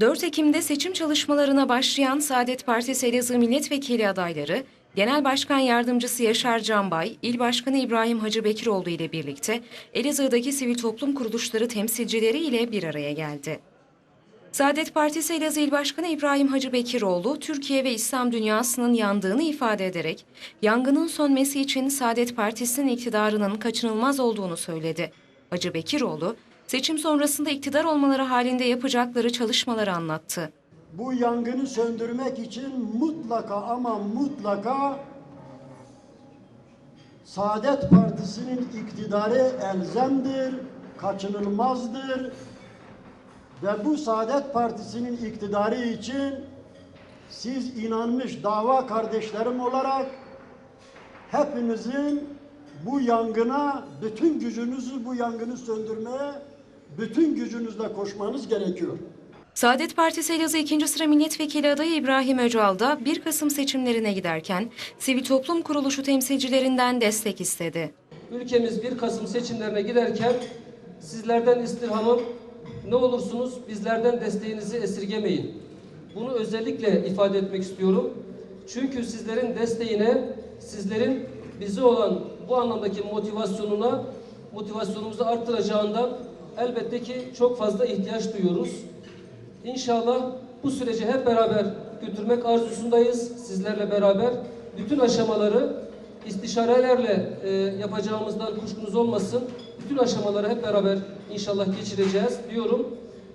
4 Ekim'de seçim çalışmalarına başlayan Saadet Partisi Elazığ Milletvekili adayları, Genel Başkan Yardımcısı Yaşar Canbay, İl Başkanı İbrahim Hacı Bekiroğlu ile birlikte Elazığ'daki sivil toplum kuruluşları temsilcileri ile bir araya geldi. Saadet Partisi Elazığ İl Başkanı İbrahim Hacı Bekiroğlu, Türkiye ve İslam dünyasının yandığını ifade ederek, yangının sönmesi için Saadet Partisi'nin iktidarının kaçınılmaz olduğunu söyledi. Hacı Bekiroğlu, seçim sonrasında iktidar olmaları halinde yapacakları çalışmaları anlattı. Bu yangını söndürmek için mutlaka ama mutlaka Saadet Partisi'nin iktidarı elzemdir, kaçınılmazdır. Ve bu Saadet Partisi'nin iktidarı için siz inanmış dava kardeşlerim olarak hepinizin bu yangına bütün gücünüzü bu yangını söndürmeye bütün gücünüzle koşmanız gerekiyor. Saadet Partisi Elazığ 2. sıra milletvekili adayı İbrahim Öcal da 1 Kasım seçimlerine giderken sivil toplum kuruluşu temsilcilerinden destek istedi. Ülkemiz 1 Kasım seçimlerine giderken sizlerden istirhamım ne olursunuz bizlerden desteğinizi esirgemeyin. Bunu özellikle ifade etmek istiyorum. Çünkü sizlerin desteğine, sizlerin bizi olan bu anlamdaki motivasyonuna, motivasyonumuzu arttıracağından elbette ki çok fazla ihtiyaç duyuyoruz. İnşallah bu süreci hep beraber götürmek arzusundayız. Sizlerle beraber bütün aşamaları istişarelerle e, yapacağımızdan kuşkunuz olmasın. Bütün aşamaları hep beraber inşallah geçireceğiz diyorum.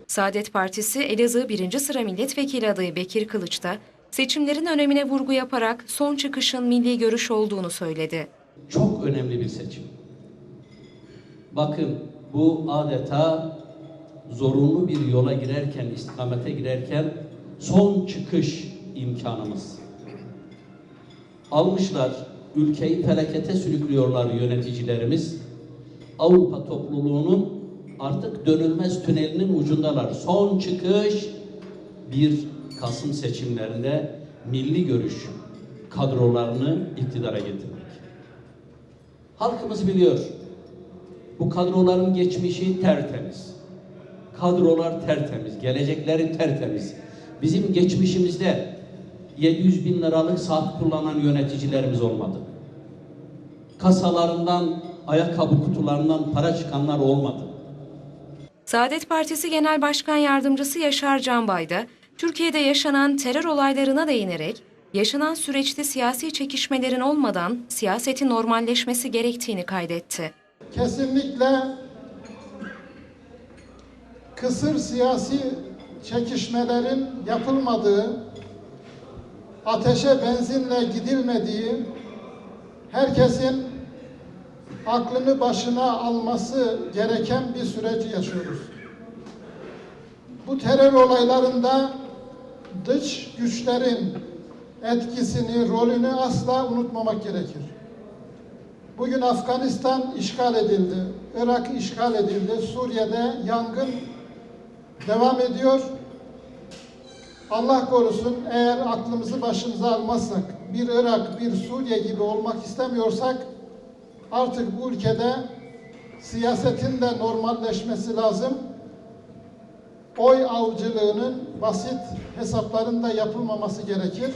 Saadet Partisi Elazığ 1. sıra milletvekili adayı Bekir Kılıç da seçimlerin önemine vurgu yaparak son çıkışın milli görüş olduğunu söyledi. çok önemli bir seçim. Bakın bu adeta zorunlu bir yola girerken, istikamete girerken son çıkış imkanımız. Almışlar, ülkeyi felakete sürüklüyorlar yöneticilerimiz. Avrupa topluluğunun artık dönülmez tünelinin ucundalar. Son çıkış bir Kasım seçimlerinde milli görüş kadrolarını iktidara getirmek. Halkımız biliyor. Bu kadroların geçmişi tertemiz. Kadrolar tertemiz, gelecekleri tertemiz. Bizim geçmişimizde 700 bin liralık saat kullanan yöneticilerimiz olmadı. Kasalarından, ayakkabı kutularından para çıkanlar olmadı. Saadet Partisi Genel Başkan Yardımcısı Yaşar Canbay da Türkiye'de yaşanan terör olaylarına değinerek yaşanan süreçte siyasi çekişmelerin olmadan siyasetin normalleşmesi gerektiğini kaydetti. Kesinlikle kısır siyasi çekişmelerin yapılmadığı, ateşe benzinle gidilmediği, herkesin aklını başına alması gereken bir süreci yaşıyoruz. Bu terör olaylarında dış güçlerin etkisini, rolünü asla unutmamak gerekir. Bugün Afganistan işgal edildi, Irak işgal edildi, Suriye'de yangın devam ediyor. Allah korusun eğer aklımızı başımıza almazsak, bir Irak, bir Suriye gibi olmak istemiyorsak artık bu ülkede siyasetin de normalleşmesi lazım. Oy avcılığının basit hesaplarında yapılmaması gerekir.